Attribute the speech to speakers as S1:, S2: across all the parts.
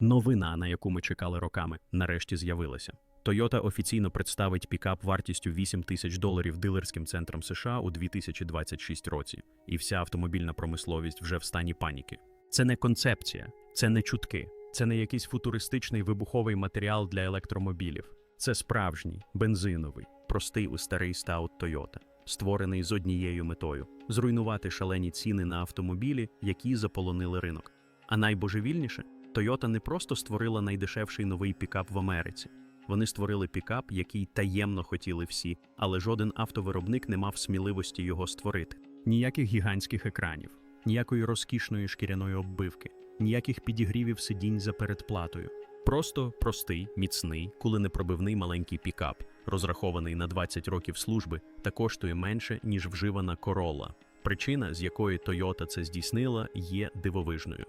S1: Новина, на яку ми чекали роками, нарешті з'явилася. Toyota офіційно представить пікап вартістю 8 тисяч доларів дилерським центрам США у 2026 році, і вся автомобільна промисловість вже в стані паніки. Це не концепція, це не чутки, це не якийсь футуристичний вибуховий матеріал для електромобілів. Це справжній, бензиновий, простий у старий стаут Toyota, створений з однією метою зруйнувати шалені ціни на автомобілі, які заполонили ринок. А найбожевільніше, Toyota не просто створила найдешевший новий пікап в Америці. Вони створили пікап, який таємно хотіли всі, але жоден автовиробник не мав сміливості його створити. Ніяких гігантських екранів, ніякої розкішної шкіряної оббивки, ніяких підігрівів сидінь за передплатою. Просто простий, міцний, куленепробивний маленький пікап, розрахований на 20 років служби та коштує менше, ніж вживана Corolla. Причина, з якої Toyota це здійснила, є дивовижною.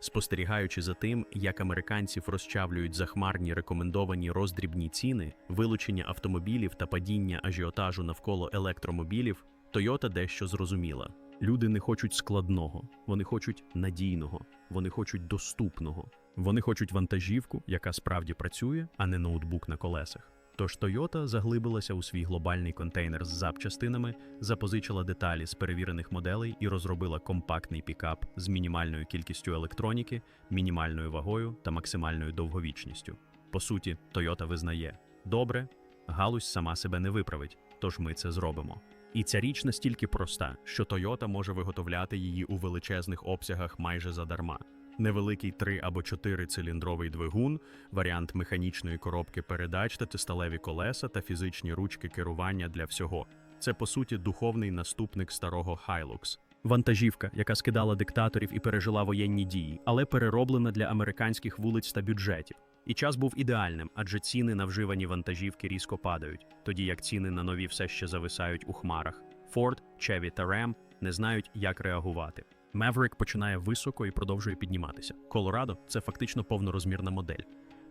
S1: Спостерігаючи за тим, як американців розчавлюють захмарні рекомендовані роздрібні ціни, вилучення автомобілів та падіння ажіотажу навколо електромобілів, Toyota дещо зрозуміла. Люди не хочуть складного, вони хочуть надійного, вони хочуть доступного. Вони хочуть вантажівку, яка справді працює, а не ноутбук на колесах. Тож Toyota заглибилася у свій глобальний контейнер з запчастинами, запозичила деталі з перевірених моделей і розробила компактний пікап з мінімальною кількістю електроніки, мінімальною вагою та максимальною довговічністю. По суті, Toyota визнає: добре, галузь сама себе не виправить, тож ми це зробимо. І ця річ настільки проста, що Toyota може виготовляти її у величезних обсягах майже задарма. Невеликий 3 або 4 циліндровий двигун, варіант механічної коробки передач та сталеві колеса та фізичні ручки керування для всього. Це по суті духовний наступник старого Hilux. Вантажівка, яка скидала диктаторів і пережила воєнні дії, але перероблена для американських вулиць та бюджетів. І час був ідеальним, адже ціни на вживані вантажівки різко падають, тоді як ціни на нові все ще зависають у хмарах. Ford, Chevy та Ram не знають, як реагувати. Maverick починає високо і продовжує підніматися. Colorado – це фактично повнорозмірна модель.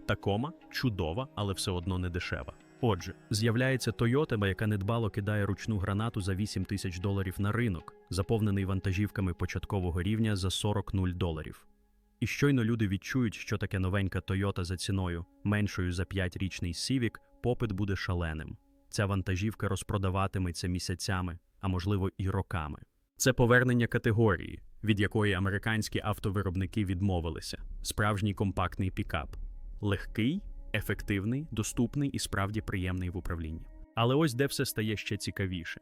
S1: Такома чудова, але все одно не дешева. Отже, з'являється Toyota, яка недбало кидає ручну гранату за 8 тисяч доларів на ринок, заповнений вантажівками початкового рівня за 40 нуль доларів. І щойно люди відчують, що таке новенька Toyota за ціною, меншою за 5-річний Civic, попит буде шаленим. Ця вантажівка розпродаватиметься місяцями, а можливо і роками. Це повернення категорії, від якої американські автовиробники відмовилися. Справжній компактний пікап. Легкий, ефективний, доступний і справді приємний в управлінні. Але ось де все стає ще цікавіше.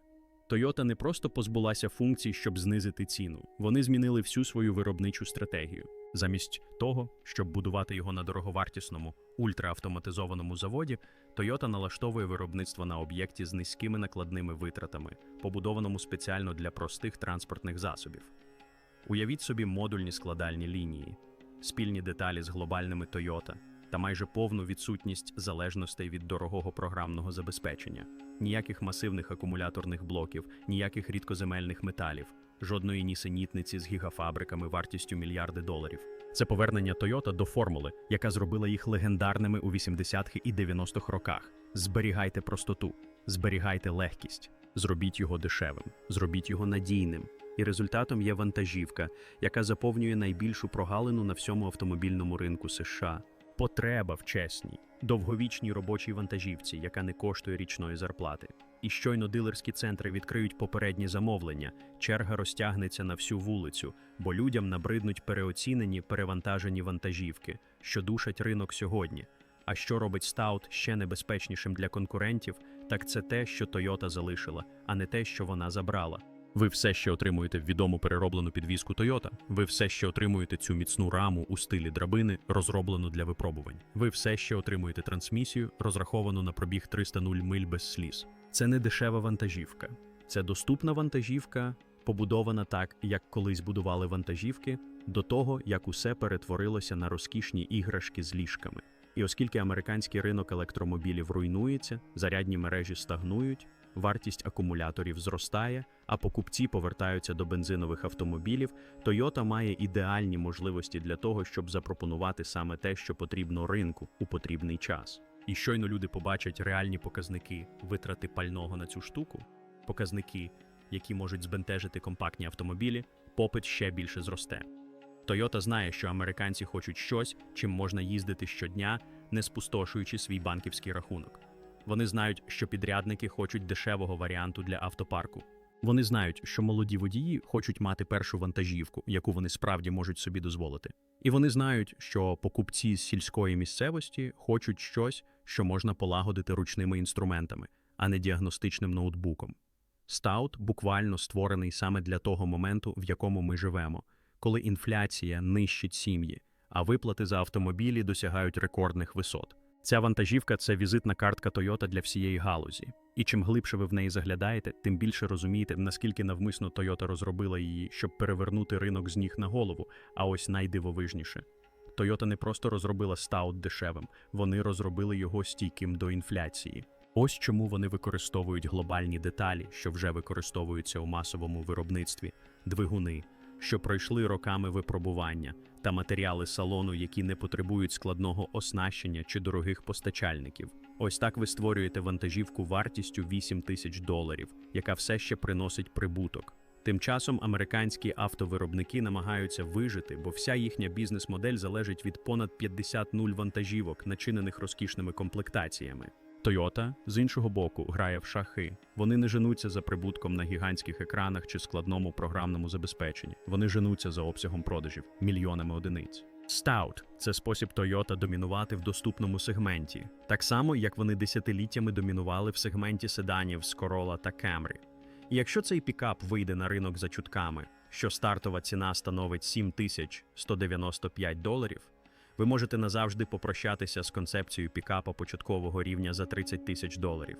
S1: Toyota не просто позбулася функцій, щоб знизити ціну. Вони змінили всю свою виробничу стратегію. Замість того, щоб будувати його на дороговартісному ультраавтоматизованому заводі, Toyota налаштовує виробництво на об'єкті з низькими накладними витратами, побудованому спеціально для простих транспортних засобів. Уявіть собі модульні складальні лінії, спільні деталі з глобальними Toyota та майже повну відсутність залежностей від дорогого програмного забезпечення, ніяких масивних акумуляторних блоків, ніяких рідкоземельних металів, жодної нісенітниці з гігафабриками вартістю мільярди доларів. Це повернення Toyota до формули, яка зробила їх легендарними у 80-х і 90-х роках. Зберігайте простоту, зберігайте легкість, зробіть його дешевим, зробіть його надійним. І результатом є вантажівка, яка заповнює найбільшу прогалину на всьому автомобільному ринку США. Потреба в чесній, довговічній робочій вантажівці, яка не коштує річної зарплати. І щойно дилерські центри відкриють попередні замовлення, черга розтягнеться на всю вулицю, бо людям набриднуть переоцінені перевантажені вантажівки, що душать ринок сьогодні. А що робить стаут ще небезпечнішим для конкурентів, так це те, що Toyota залишила, а не те, що вона забрала. Ви все ще отримуєте відому перероблену підвізку Toyota. Ви все ще отримуєте цю міцну раму у стилі драбини, розроблену для випробувань. Ви все ще отримуєте трансмісію, розраховану на пробіг 300 нуль миль без сліз. Це не дешева вантажівка, це доступна вантажівка, побудована так, як колись будували вантажівки, до того як усе перетворилося на розкішні іграшки з ліжками. І оскільки американський ринок електромобілів руйнується, зарядні мережі стагнують, вартість акумуляторів зростає, а покупці повертаються до бензинових автомобілів, Toyota має ідеальні можливості для того, щоб запропонувати саме те, що потрібно ринку у потрібний час. І щойно люди побачать реальні показники витрати пального на цю штуку, показники, які можуть збентежити компактні автомобілі, попит ще більше зросте. Toyota знає, що американці хочуть щось, чим можна їздити щодня, не спустошуючи свій банківський рахунок. Вони знають, що підрядники хочуть дешевого варіанту для автопарку. Вони знають, що молоді водії хочуть мати першу вантажівку, яку вони справді можуть собі дозволити. І вони знають, що покупці з сільської місцевості хочуть щось, що можна полагодити ручними інструментами, а не діагностичним ноутбуком. Стаут буквально створений саме для того моменту, в якому ми живемо, коли інфляція нищить сім'ї, а виплати за автомобілі досягають рекордних висот. Ця вантажівка це візитна картка Toyota для всієї галузі. І чим глибше ви в неї заглядаєте, тим більше розумієте, наскільки навмисно Toyota розробила її, щоб перевернути ринок з ніг на голову. А ось найдивовижніше. Toyota не просто розробила стаут дешевим, вони розробили його стійким до інфляції. Ось чому вони використовують глобальні деталі, що вже використовуються у масовому виробництві, двигуни, що пройшли роками випробування, та матеріали салону, які не потребують складного оснащення чи дорогих постачальників. Ось так ви створюєте вантажівку вартістю 8 тисяч доларів, яка все ще приносить прибуток. Тим часом американські автовиробники намагаються вижити, бо вся їхня бізнес-модель залежить від понад 50 нуль вантажівок, начинених розкішними комплектаціями. Toyota, з іншого боку, грає в шахи. Вони не женуться за прибутком на гігантських екранах чи складному програмному забезпеченні. Вони женуться за обсягом продажів мільйонами одиниць. Stout – це спосіб Toyota домінувати в доступному сегменті, так само як вони десятиліттями домінували в сегменті седанів з Corolla та Camry. І якщо цей пікап вийде на ринок за чутками, що стартова ціна становить 7195 доларів, ви можете назавжди попрощатися з концепцією пікапа початкового рівня за 30 тисяч доларів.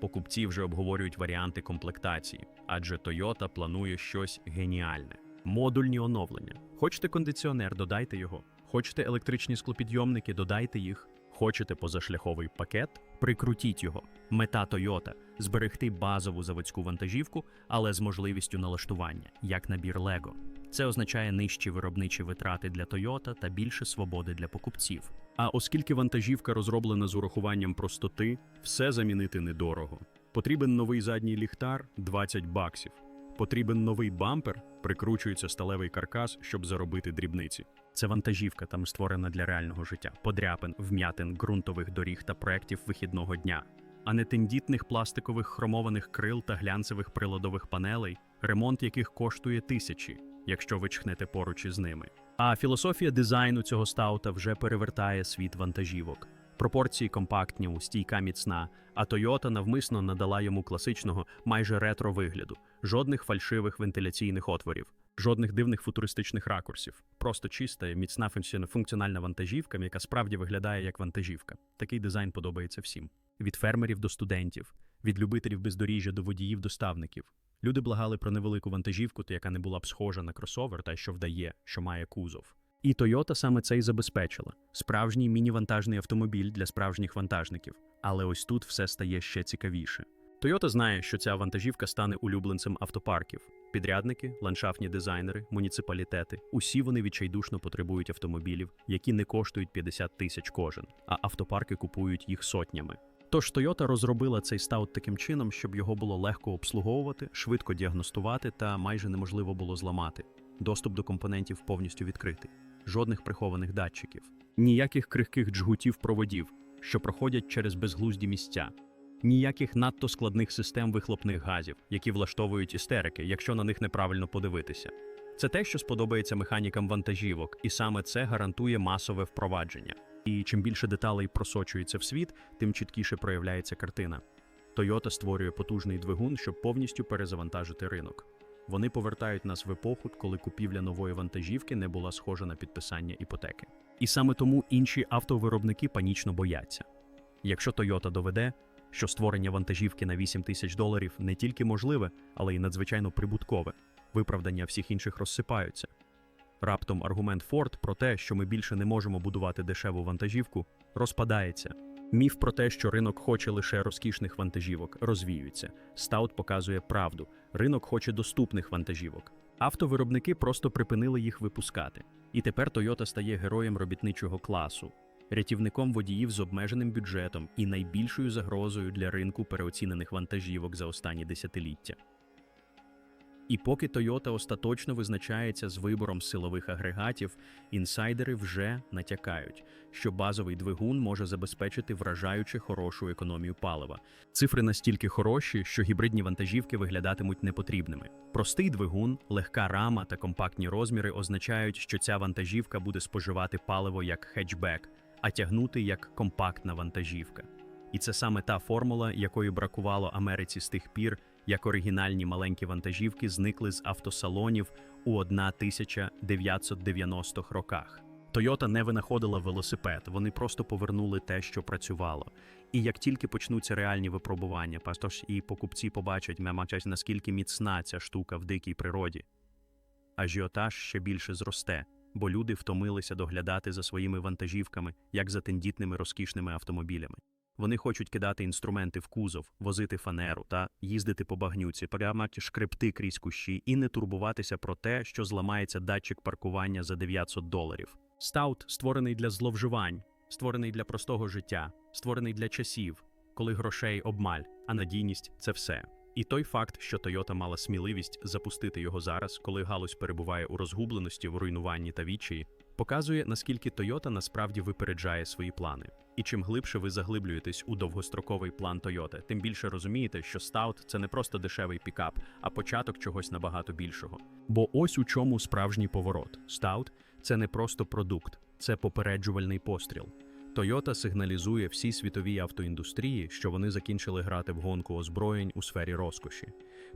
S1: Покупці вже обговорюють варіанти комплектації, адже Toyota планує щось геніальне. Модульні оновлення. Хочете кондиціонер, додайте його. Хочете електричні склопідйомники, додайте їх. Хочете позашляховий пакет, прикрутіть його. Мета Toyota – зберегти базову заводську вантажівку, але з можливістю налаштування, як набір Lego. Це означає нижчі виробничі витрати для Toyota та більше свободи для покупців. А оскільки вантажівка розроблена з урахуванням простоти, все замінити недорого. Потрібен новий задній ліхтар 20 баксів. Потрібен новий бампер, прикручується сталевий каркас, щоб заробити дрібниці. Це вантажівка там створена для реального життя, подряпин, вм'ятин, ґрунтових доріг та проєктів вихідного дня, а не тендітних пластикових хромованих крил та глянцевих приладових панелей, ремонт яких коштує тисячі, якщо ви чхнете поруч із ними. А філософія дизайну цього стаута вже перевертає світ вантажівок. Пропорції компактні, стійка міцна, а Toyota навмисно надала йому класичного, майже ретро вигляду, жодних фальшивих вентиляційних отворів, жодних дивних футуристичних ракурсів. Просто чиста, міцна функціональна вантажівка, яка справді виглядає як вантажівка. Такий дизайн подобається всім: від фермерів до студентів, від любителів бездоріжжя до водіїв-доставників. Люди благали про невелику вантажівку, та яка не була б схожа на кросовер, та що вдає, що має кузов. І Toyota саме це й забезпечила: справжній міні-вантажний автомобіль для справжніх вантажників. Але ось тут все стає ще цікавіше. Toyota знає, що ця вантажівка стане улюбленцем автопарків. Підрядники, ландшафтні дизайнери, муніципалітети усі вони відчайдушно потребують автомобілів, які не коштують 50 тисяч кожен, а автопарки купують їх сотнями. Тож Toyota розробила цей стаут таким чином, щоб його було легко обслуговувати, швидко діагностувати та майже неможливо було зламати. Доступ до компонентів повністю відкритий, жодних прихованих датчиків, ніяких крихких джгутів проводів, що проходять через безглузді місця, ніяких надто складних систем вихлопних газів, які влаштовують істерики, якщо на них неправильно подивитися. Це те, що сподобається механікам вантажівок, і саме це гарантує масове впровадження. І чим більше деталей просочується в світ, тим чіткіше проявляється картина. Toyota створює потужний двигун, щоб повністю перезавантажити ринок. Вони повертають нас в епоху, коли купівля нової вантажівки не була схожа на підписання іпотеки. І саме тому інші автовиробники панічно бояться. Якщо Toyota доведе, що створення вантажівки на 8 тисяч доларів не тільки можливе, але й надзвичайно прибуткове, виправдання всіх інших розсипаються. Раптом аргумент Ford про те, що ми більше не можемо будувати дешеву вантажівку, розпадається. Міф про те, що ринок хоче лише розкішних вантажівок, розвіюється. Стаут показує правду: ринок хоче доступних вантажівок. Автовиробники просто припинили їх випускати. І тепер Toyota стає героєм робітничого класу, рятівником водіїв з обмеженим бюджетом і найбільшою загрозою для ринку переоцінених вантажівок за останні десятиліття. І поки Toyota остаточно визначається з вибором силових агрегатів, інсайдери вже натякають, що базовий двигун може забезпечити вражаюче хорошу економію палива. Цифри настільки хороші, що гібридні вантажівки виглядатимуть непотрібними. Простий двигун, легка рама та компактні розміри означають, що ця вантажівка буде споживати паливо як хетчбек, а тягнути як компактна вантажівка. І це саме та формула, якої бракувало Америці з тих пір, як оригінальні маленькі вантажівки зникли з автосалонів у 1990-х роках. Toyota не винаходила велосипед, вони просто повернули те, що працювало. І як тільки почнуться реальні випробування, пастож і покупці побачать, мемачать, наскільки міцна ця штука в дикій природі. Ажіотаж ще більше зросте, бо люди втомилися доглядати за своїми вантажівками, як за тендітними розкішними автомобілями. Вони хочуть кидати інструменти в кузов, возити фанеру та їздити по багнюці, прямати шкребти крізь кущі і не турбуватися про те, що зламається датчик паркування за 900 доларів. Стаут створений для зловживань, створений для простого життя, створений для часів, коли грошей обмаль, а надійність це все. І той факт, що Toyota мала сміливість запустити його зараз, коли галузь перебуває у розгубленості, в руйнуванні та відчаї, показує, наскільки Toyota насправді випереджає свої плани. І чим глибше ви заглиблюєтесь у довгостроковий план Toyota, тим більше розумієте, що Stout – це не просто дешевий пікап, а початок чогось набагато більшого. Бо ось у чому справжній поворот. Stout – це не просто продукт, це попереджувальний постріл. Toyota сигналізує всій світовій автоіндустрії, що вони закінчили грати в гонку озброєнь у сфері розкоші.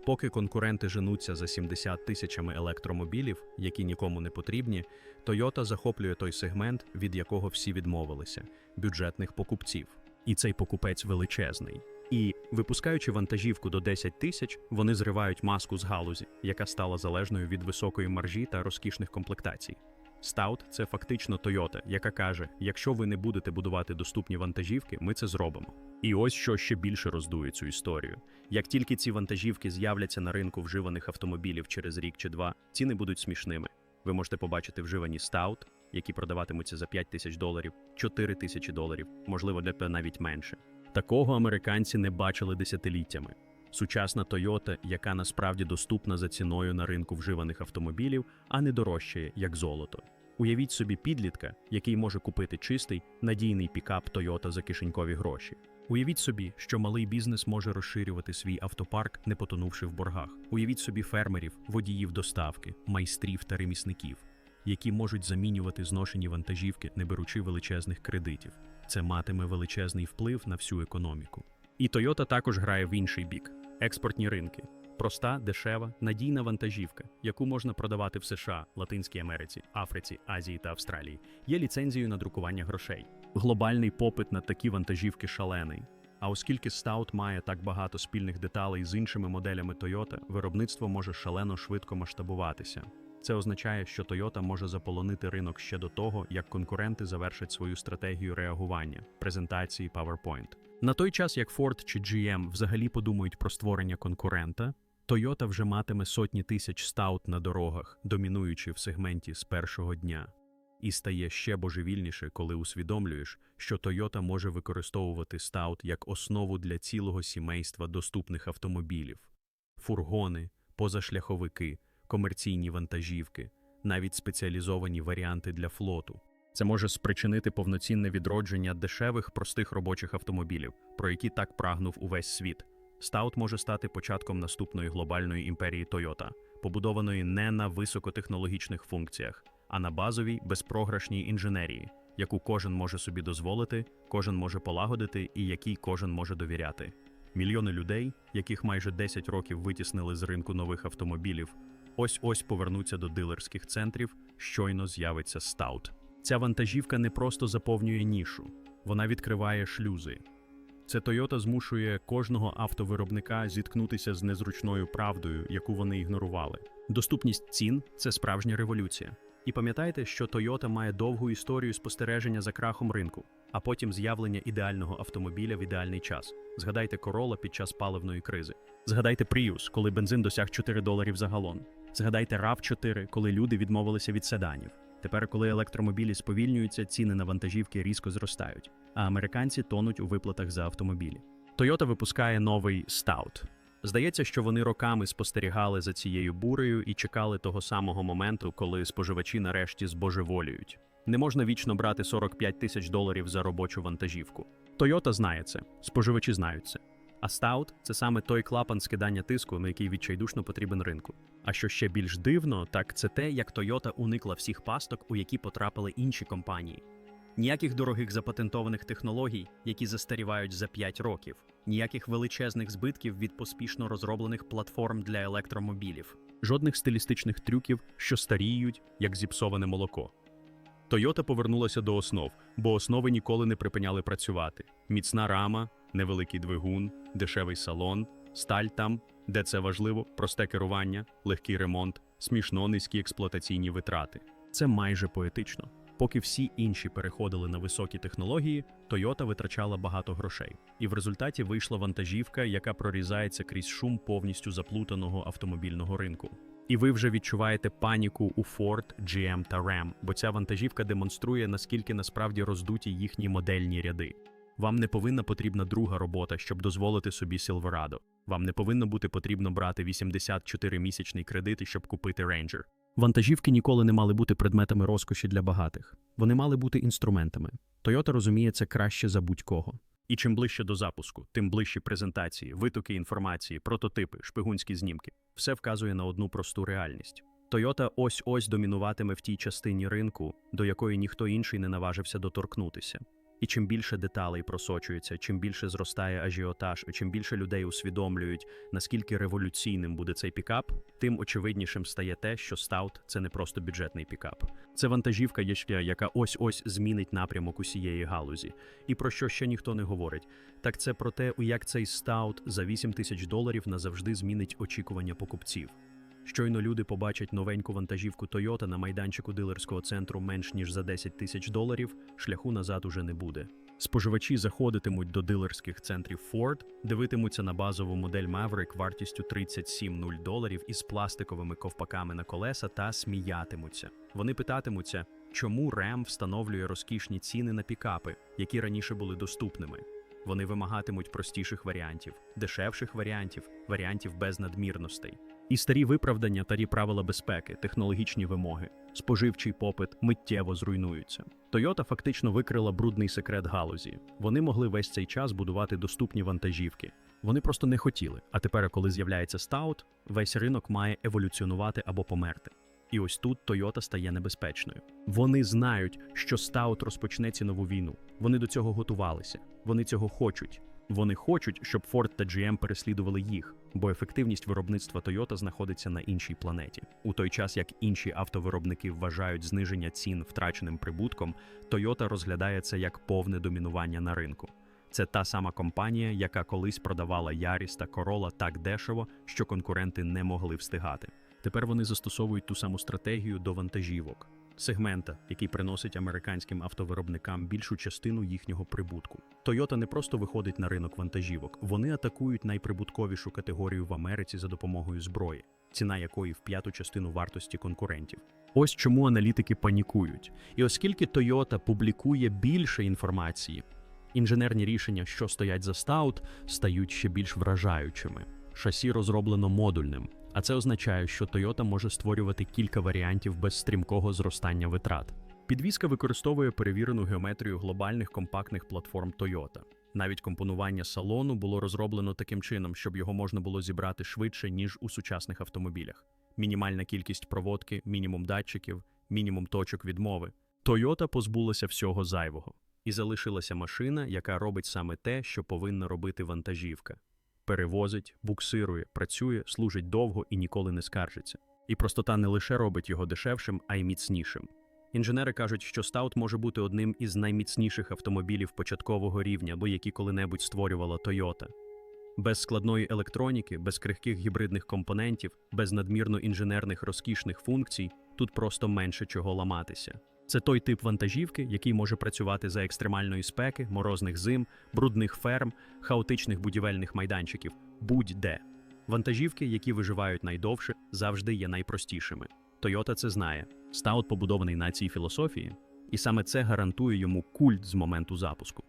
S1: Поки конкуренти женуться за 70 тисячами електромобілів, які нікому не потрібні, Toyota захоплює той сегмент, від якого всі відмовилися бюджетних покупців. І цей покупець величезний. І, випускаючи вантажівку до 10 тисяч, вони зривають маску з галузі, яка стала залежною від високої маржі та розкішних комплектацій. Stout – це фактично Toyota, яка каже: якщо ви не будете будувати доступні вантажівки, ми це зробимо. І ось що ще більше роздує цю історію. Як тільки ці вантажівки з'являться на ринку вживаних автомобілів через рік чи два, ціни будуть смішними. Ви можете побачити вживані Stout, які продаватимуться за 5 тисяч доларів, 4 тисячі доларів, можливо, для навіть менше. Такого американці не бачили десятиліттями. Сучасна Toyota, яка насправді доступна за ціною на ринку вживаних автомобілів, а не дорожчає, як золото. Уявіть собі підлітка, який може купити чистий, надійний пікап Toyota за кишенькові гроші. Уявіть собі, що малий бізнес може розширювати свій автопарк, не потонувши в боргах. Уявіть собі фермерів, водіїв доставки, майстрів та ремісників, які можуть замінювати зношені вантажівки, не беручи величезних кредитів. Це матиме величезний вплив на всю економіку. І Toyota також грає в інший бік експортні ринки. Проста, дешева, надійна вантажівка, яку можна продавати в США, Латинській Америці, Африці, Азії та Австралії, є ліцензією на друкування грошей. Глобальний попит на такі вантажівки шалений. А оскільки Stout має так багато спільних деталей з іншими моделями Toyota, виробництво може шалено швидко масштабуватися. Це означає, що Toyota може заполонити ринок ще до того, як конкуренти завершать свою стратегію реагування, презентації PowerPoint. На той час, як Ford чи GM взагалі подумають про створення конкурента, Toyota вже матиме сотні тисяч стаут на дорогах, домінуючи в сегменті з першого дня. І стає ще божевільніше, коли усвідомлюєш, що Toyota може використовувати стаут як основу для цілого сімейства доступних автомобілів: фургони, позашляховики, комерційні вантажівки, навіть спеціалізовані варіанти для флоту. Це може спричинити повноцінне відродження дешевих простих робочих автомобілів, про які так прагнув увесь світ. Стаут може стати початком наступної глобальної імперії Toyota, побудованої не на високотехнологічних функціях, а на базовій безпрограшній інженерії, яку кожен може собі дозволити, кожен може полагодити і якій кожен може довіряти. Мільйони людей, яких майже 10 років витіснили з ринку нових автомобілів, ось ось повернуться до дилерських центрів, щойно з'явиться Стаут. Ця вантажівка не просто заповнює нішу, вона відкриває шлюзи. Це Toyota змушує кожного автовиробника зіткнутися з незручною правдою, яку вони ігнорували. Доступність цін це справжня революція. І пам'ятайте, що Toyota має довгу історію спостереження за крахом ринку, а потім з'явлення ідеального автомобіля в ідеальний час. Згадайте Corolla під час паливної кризи. Згадайте Prius, коли бензин досяг 4 доларів за галон. Згадайте RAV4, коли люди відмовилися від седанів. Тепер, коли електромобілі сповільнюються, ціни на вантажівки різко зростають, а американці тонуть у виплатах за автомобілі. Toyota випускає новий Stout. Здається, що вони роками спостерігали за цією бурею і чекали того самого моменту, коли споживачі нарешті збожеволіють. Не можна вічно брати 45 тисяч доларів за робочу вантажівку. Toyota знає це, споживачі знають це. А Stout – це саме той клапан скидання тиску, на який відчайдушно потрібен ринку. А що ще більш дивно, так це те, як Toyota уникла всіх пасток, у які потрапили інші компанії. Ніяких дорогих запатентованих технологій, які застарівають за 5 років, ніяких величезних збитків від поспішно розроблених платформ для електромобілів, жодних стилістичних трюків, що старіють, як зіпсоване молоко. Toyota повернулася до основ, бо основи ніколи не припиняли працювати. Міцна рама, невеликий двигун, дешевий салон, сталь там, де це важливо, просте керування, легкий ремонт, смішно низькі експлуатаційні витрати. Це майже поетично. Поки всі інші переходили на високі технології, Toyota витрачала багато грошей, і в результаті вийшла вантажівка, яка прорізається крізь шум повністю заплутаного автомобільного ринку. І ви вже відчуваєте паніку у Ford, GM та Ram, бо ця вантажівка демонструє, наскільки насправді роздуті їхні модельні ряди. Вам не повинна потрібна друга робота, щоб дозволити собі Silverado. Вам не повинно бути потрібно брати 84-місячний кредит, щоб купити Ranger. Вантажівки ніколи не мали бути предметами розкоші для багатих. Вони мали бути інструментами. Toyota розуміє це краще за будь-кого. І чим ближче до запуску, тим ближчі презентації, витоки інформації, прототипи, шпигунські знімки. Все вказує на одну просту реальність. Toyota ось-ось домінуватиме в тій частині ринку, до якої ніхто інший не наважився доторкнутися. І чим більше деталей просочується, чим більше зростає ажіотаж, чим більше людей усвідомлюють, наскільки революційним буде цей пікап, тим очевиднішим стає те, що Stout – це не просто бюджетний пікап. Це вантажівка, яка ось-ось змінить напрямок усієї галузі. І про що ще ніхто не говорить. Так це про те, як цей Stout за 8 тисяч доларів назавжди змінить очікування покупців. Щойно люди побачать новеньку вантажівку Toyota на майданчику дилерського центру менш ніж за 10 тисяч доларів, шляху назад уже не буде. Споживачі заходитимуть до дилерських центрів Ford, дивитимуться на базову модель Maverick вартістю 37,0 доларів із пластиковими ковпаками на колеса та сміятимуться. Вони питатимуться, чому Ram встановлює розкішні ціни на пікапи, які раніше були доступними. Вони вимагатимуть простіших варіантів, дешевших варіантів, варіантів без надмірностей. І старі виправдання, старі правила безпеки, технологічні вимоги, споживчий попит миттєво зруйнуються. Toyota фактично викрила брудний секрет галузі. Вони могли весь цей час будувати доступні вантажівки. Вони просто не хотіли. А тепер, коли з'являється Stout, весь ринок має еволюціонувати або померти. І ось тут Toyota стає небезпечною. Вони знають, що Stout розпочне цінову війну. Вони до цього готувалися. Вони цього хочуть. Вони хочуть, щоб Ford та GM переслідували їх, бо ефективність виробництва Toyota знаходиться на іншій планеті. У той час як інші автовиробники вважають зниження цін втраченим прибутком, Toyota розглядає це як повне домінування на ринку. Це та сама компанія, яка колись продавала Yaris та Corolla так дешево, що конкуренти не могли встигати. Тепер вони застосовують ту саму стратегію до вантажівок, сегмента, який приносить американським автовиробникам більшу частину їхнього прибутку. Toyota не просто виходить на ринок вантажівок, вони атакують найприбутковішу категорію в Америці за допомогою зброї, ціна якої в п'яту частину вартості конкурентів. Ось чому аналітики панікують. І оскільки Toyota публікує більше інформації, інженерні рішення, що стоять за Stout, стають ще більш вражаючими. Шасі розроблено модульним, а це означає, що Toyota може створювати кілька варіантів без стрімкого зростання витрат. Підвізка використовує перевірену геометрію глобальних компактних платформ Toyota. Навіть компонування салону було розроблено таким чином, щоб його можна було зібрати швидше, ніж у сучасних автомобілях. Мінімальна кількість проводки, мінімум датчиків, мінімум точок відмови. Toyota позбулася всього зайвого. І залишилася машина, яка робить саме те, що повинна робити вантажівка. Перевозить, буксирує, працює, служить довго і ніколи не скаржиться. І простота не лише робить його дешевшим, а й міцнішим. Інженери кажуть, що Stout може бути одним із найміцніших автомобілів початкового рівня, бо які коли-небудь створювала Toyota. Без складної електроніки, без крихких гібридних компонентів, без надмірно інженерних розкішних функцій тут просто менше чого ламатися. Це той тип вантажівки, який може працювати за екстремальної спеки, морозних зим, брудних ферм, хаотичних будівельних майданчиків, будь-де. Вантажівки, які виживають найдовше, завжди є найпростішими. Toyota це знає. Stout побудований на цій філософії, і саме це гарантує йому культ з моменту запуску.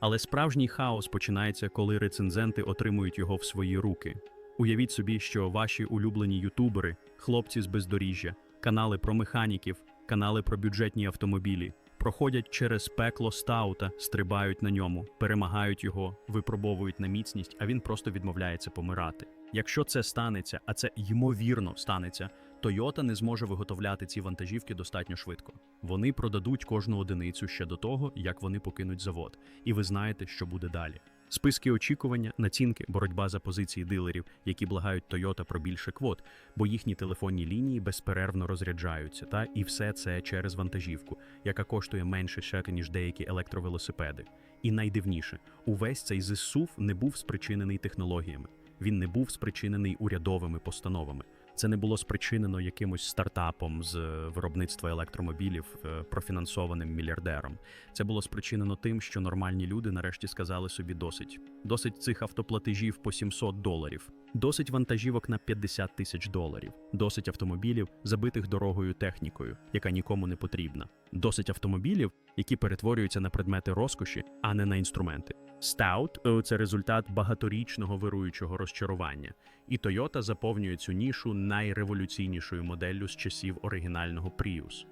S1: Але справжній хаос починається, коли рецензенти отримують його в свої руки. Уявіть собі, що ваші улюблені ютубери, хлопці з бездоріжжя, канали про механіків, канали про бюджетні автомобілі, проходять через пекло стаута, стрибають на ньому, перемагають його, випробовують на міцність, а він просто відмовляється помирати. Якщо це станеться, а це ймовірно станеться, Toyota не зможе виготовляти ці вантажівки достатньо швидко. Вони продадуть кожну одиницю ще до того, як вони покинуть завод, і ви знаєте, що буде далі. Списки очікування, націнки, боротьба за позиції дилерів, які благають Toyota про більше квот, бо їхні телефонні лінії безперервно розряджаються, та і все це через вантажівку, яка коштує менше ще ніж деякі електровелосипеди. І найдивніше, увесь цей зсув не був спричинений технологіями. Він не був спричинений урядовими постановами. Це не було спричинено якимось стартапом з е, виробництва електромобілів, е, профінансованим мільярдером. Це було спричинено тим, що нормальні люди нарешті сказали собі досить. Досить цих автоплатежів по 700 доларів, досить вантажівок на 50 тисяч доларів, досить автомобілів, забитих дорогою технікою, яка нікому не потрібна. Досить автомобілів, які перетворюються на предмети розкоші, а не на інструменти. Stout – це результат багаторічного вируючого розчарування, і Toyota заповнює цю нішу найреволюційнішою моделлю з часів оригінального Prius.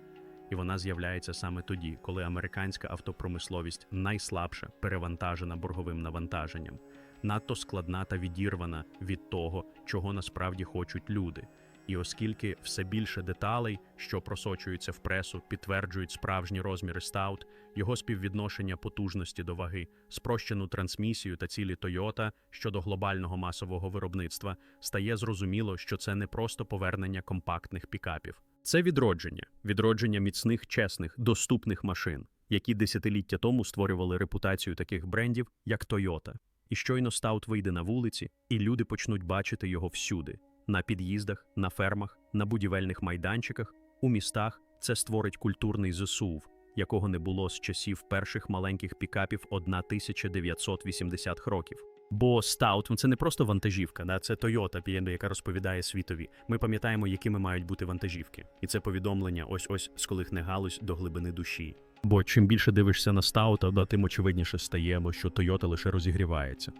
S1: І вона з'являється саме тоді, коли американська автопромисловість найслабша перевантажена борговим навантаженням, надто складна та відірвана від того, чого насправді хочуть люди. І оскільки все більше деталей, що просочуються в пресу, підтверджують справжні розміри Stout, його співвідношення потужності до ваги, спрощену трансмісію та цілі Toyota щодо глобального масового виробництва, стає зрозуміло, що це не просто повернення компактних пікапів. Це відродження, відродження міцних, чесних, доступних машин, які десятиліття тому створювали репутацію таких брендів, як Toyota. І щойно Stout вийде на вулиці, і люди почнуть бачити його всюди на під'їздах, на фермах, на будівельних майданчиках, у містах це створить культурний ЗСУВ, якого не було з часів перших маленьких пікапів 1980 років. Бо стаут – це не просто вантажівка, да? це Toyota, пієнда, яка розповідає світові. Ми пам'ятаємо, якими мають бути вантажівки. І це повідомлення ось-ось сколихне галузь до глибини душі. Бо чим більше дивишся на стаута, да, тим очевидніше стає, бо що Toyota лише розігрівається.